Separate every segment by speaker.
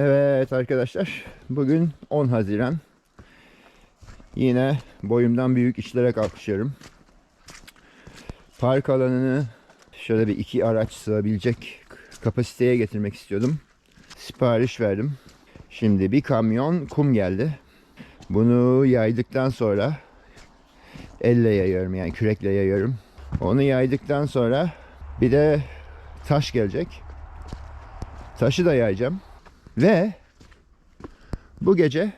Speaker 1: Evet arkadaşlar bugün 10 Haziran. Yine boyumdan büyük işlere kalkışıyorum. Park alanını şöyle bir iki araç sığabilecek kapasiteye getirmek istiyordum. Sipariş verdim. Şimdi bir kamyon kum geldi. Bunu yaydıktan sonra elle yayıyorum yani kürekle yayıyorum. Onu yaydıktan sonra bir de taş gelecek. Taşı da yayacağım. Ve bu gece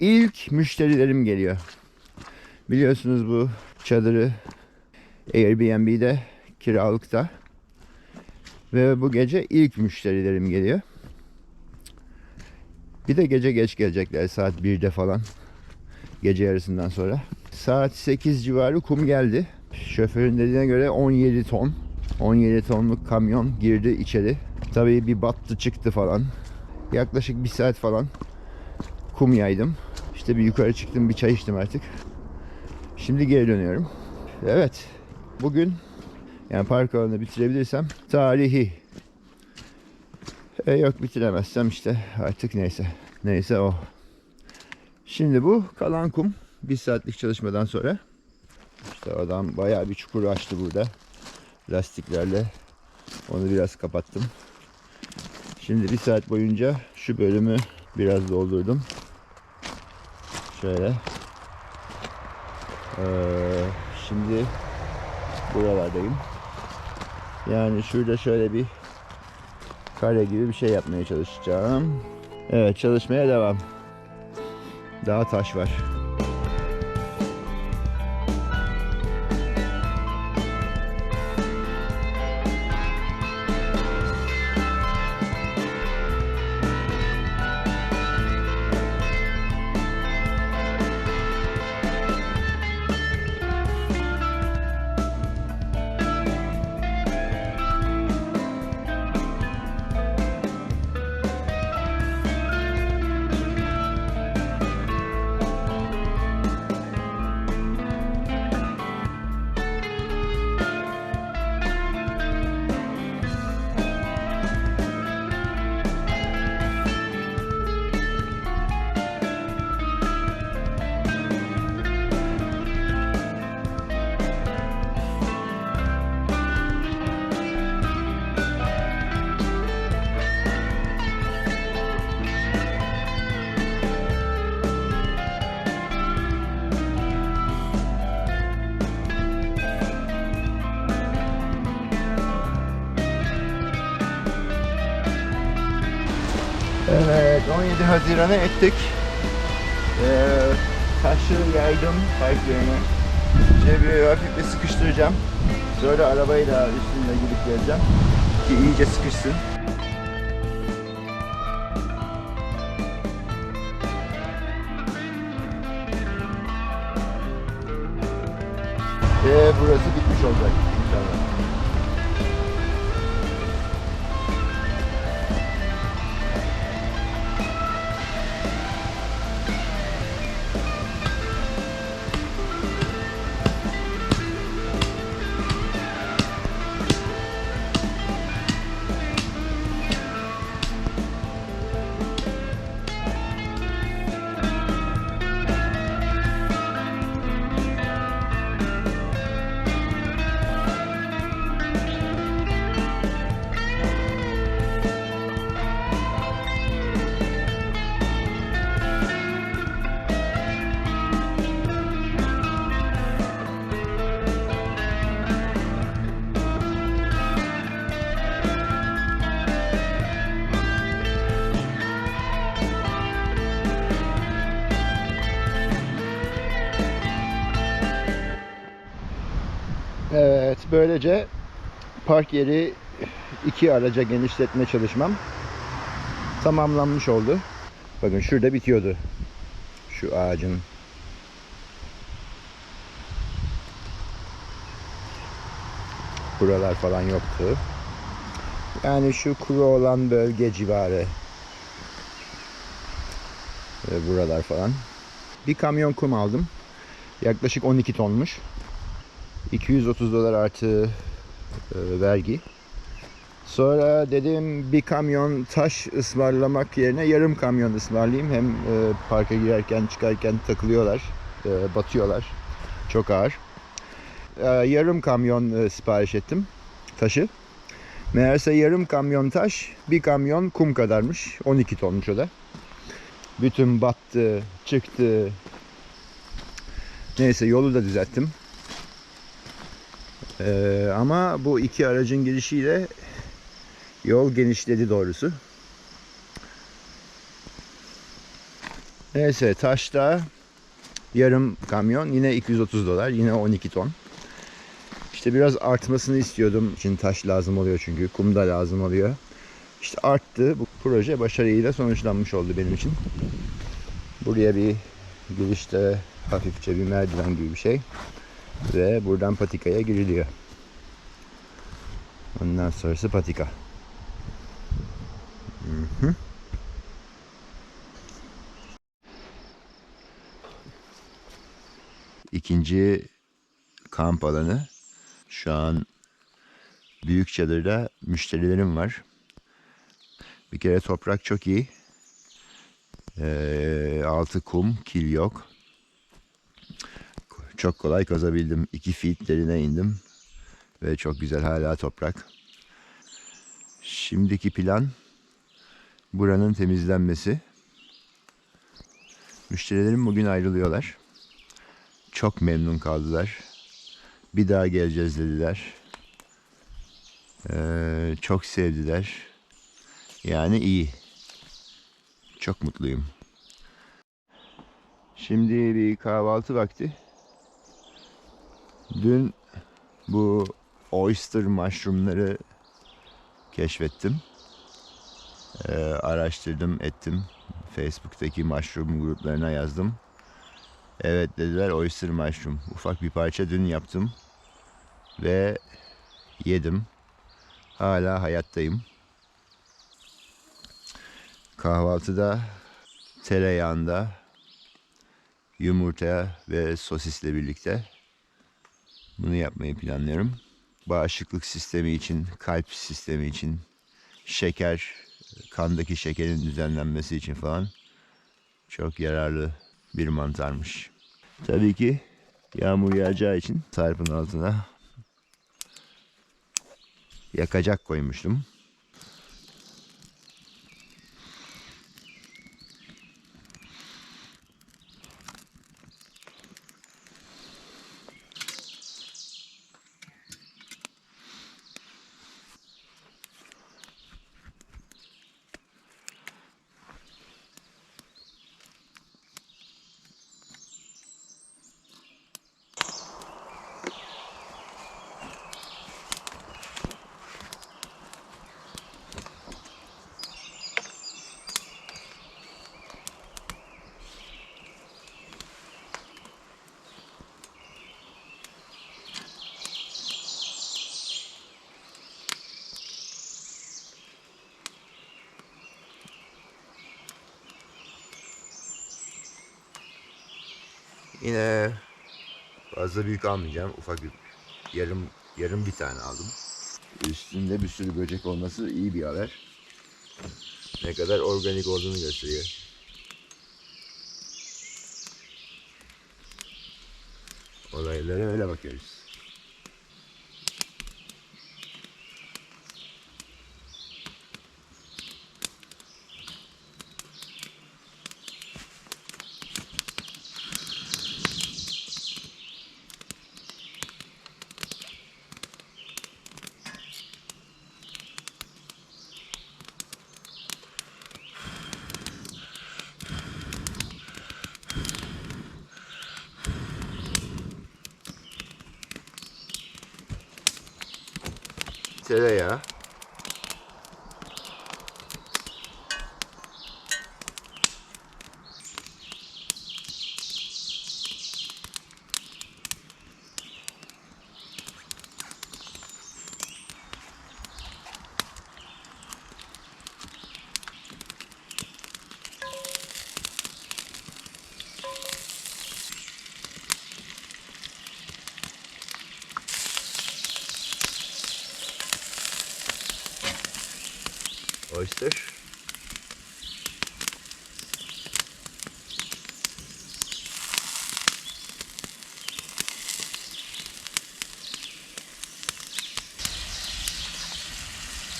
Speaker 1: ilk müşterilerim geliyor. Biliyorsunuz bu çadırı Airbnb'de kiralıkta. Ve bu gece ilk müşterilerim geliyor. Bir de gece geç gelecekler saat 1'de falan. Gece yarısından sonra. Saat 8 civarı kum geldi. Şoförün dediğine göre 17 ton. 17 tonluk kamyon girdi içeri. Tabii bir battı çıktı falan. Yaklaşık bir saat falan kum yaydım. İşte bir yukarı çıktım bir çay içtim artık. Şimdi geri dönüyorum. Evet. Bugün yani park alanını bitirebilirsem tarihi. E yok bitiremezsem işte artık neyse. Neyse o. Şimdi bu kalan kum. Bir saatlik çalışmadan sonra. İşte adam bayağı bir çukur açtı burada. Lastiklerle. Onu biraz kapattım. Şimdi bir saat boyunca şu bölümü biraz doldurdum. Şöyle. Ee, şimdi buralardayım. Yani şurada şöyle bir kare gibi bir şey yapmaya çalışacağım. Evet çalışmaya devam. Daha taş var. Evet 17 Haziran'a ettik. Ee, yaydım. Şimdi bir hafif bir sıkıştıracağım. Sonra arabayla üstünde gidip geleceğim. Ki iyice sıkışsın. Ve burası bitmiş olacak inşallah. Böylece park yeri iki araca genişletme çalışmam tamamlanmış oldu. Bakın şurada bitiyordu. Şu ağacın. Buralar falan yoktu. Yani şu kuru olan bölge civarı. Buralar falan. Bir kamyon kum aldım. Yaklaşık 12 tonmuş. 230 dolar artı e, vergi. Sonra dedim bir kamyon taş ısmarlamak yerine yarım kamyon ısmarlayayım. Hem e, parka girerken çıkarken takılıyorlar, e, batıyorlar. Çok ağır. E, yarım kamyon e, sipariş ettim taşı. Meğerse yarım kamyon taş bir kamyon kum kadarmış. 12 tonmuş o da. Bütün battı, çıktı. Neyse yolu da düzelttim. Ee, ama bu iki aracın girişiyle yol genişledi doğrusu. Neyse taşta yarım kamyon yine 230 dolar yine 12 ton. İşte biraz artmasını istiyordum. Için taş lazım oluyor çünkü kum da lazım oluyor. İşte arttı. Bu proje başarıyla sonuçlanmış oldu benim için. Buraya bir girişte hafifçe bir merdiven gibi bir şey. Ve buradan patikaya giriliyor. Ondan sonrası patika. Hı hı. İkinci kamp alanı. Şu an büyük çadırda müşterilerim var. Bir kere toprak çok iyi. Ee, altı kum, kil yok. Çok kolay kazabildim. İki feet derine indim. Ve çok güzel hala toprak. Şimdiki plan buranın temizlenmesi. Müşterilerim bugün ayrılıyorlar. Çok memnun kaldılar. Bir daha geleceğiz dediler. Ee, çok sevdiler. Yani iyi. Çok mutluyum. Şimdi bir kahvaltı vakti. Dün bu oyster mushroomları keşfettim. Ee, araştırdım, ettim. Facebook'taki mushroom gruplarına yazdım. Evet dediler oyster mushroom. Ufak bir parça dün yaptım. Ve yedim. Hala hayattayım. Kahvaltıda tereyağında yumurta ve sosisle birlikte bunu yapmayı planlıyorum. Bağışıklık sistemi için, kalp sistemi için, şeker, kandaki şekerin düzenlenmesi için falan çok yararlı bir mantarmış. Tabii ki yağmur yağacağı için sarpın altına yakacak koymuştum. Yine fazla büyük almayacağım. Ufak bir yarım yarım bir tane aldım. Üstünde bir sürü böcek olması iyi bir haber. Ne kadar organik olduğunu gösteriyor. Olaylara öyle bakıyoruz. 这个呀。Oyster.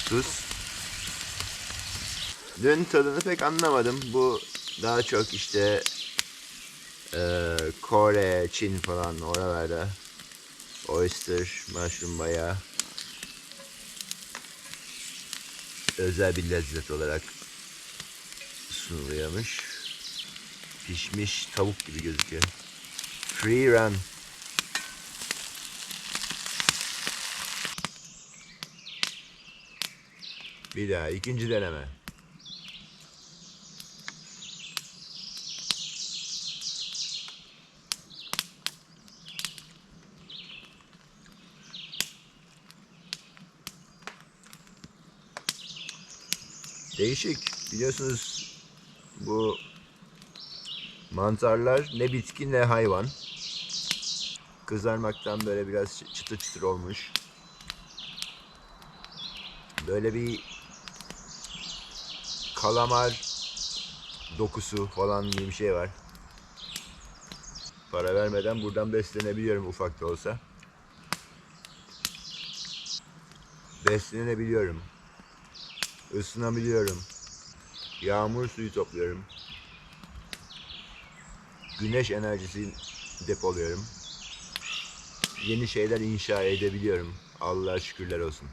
Speaker 1: Tuz. Dün tadını pek anlamadım. Bu daha çok işte eee, Kore, Çin falan oralarda oyster, mushroom bayağı özel bir lezzet olarak sunuluyormuş. Pişmiş tavuk gibi gözüküyor. Free run. Bir daha ikinci deneme. Değişik. Biliyorsunuz bu mantarlar ne bitki ne hayvan. Kızarmaktan böyle biraz çıtır çıtır olmuş. Böyle bir kalamar dokusu falan gibi bir şey var. Para vermeden buradan beslenebiliyorum ufak da olsa. Beslenebiliyorum. Isınabiliyorum. Yağmur suyu topluyorum. Güneş enerjisi depoluyorum. Yeni şeyler inşa edebiliyorum. Allah'a şükürler olsun.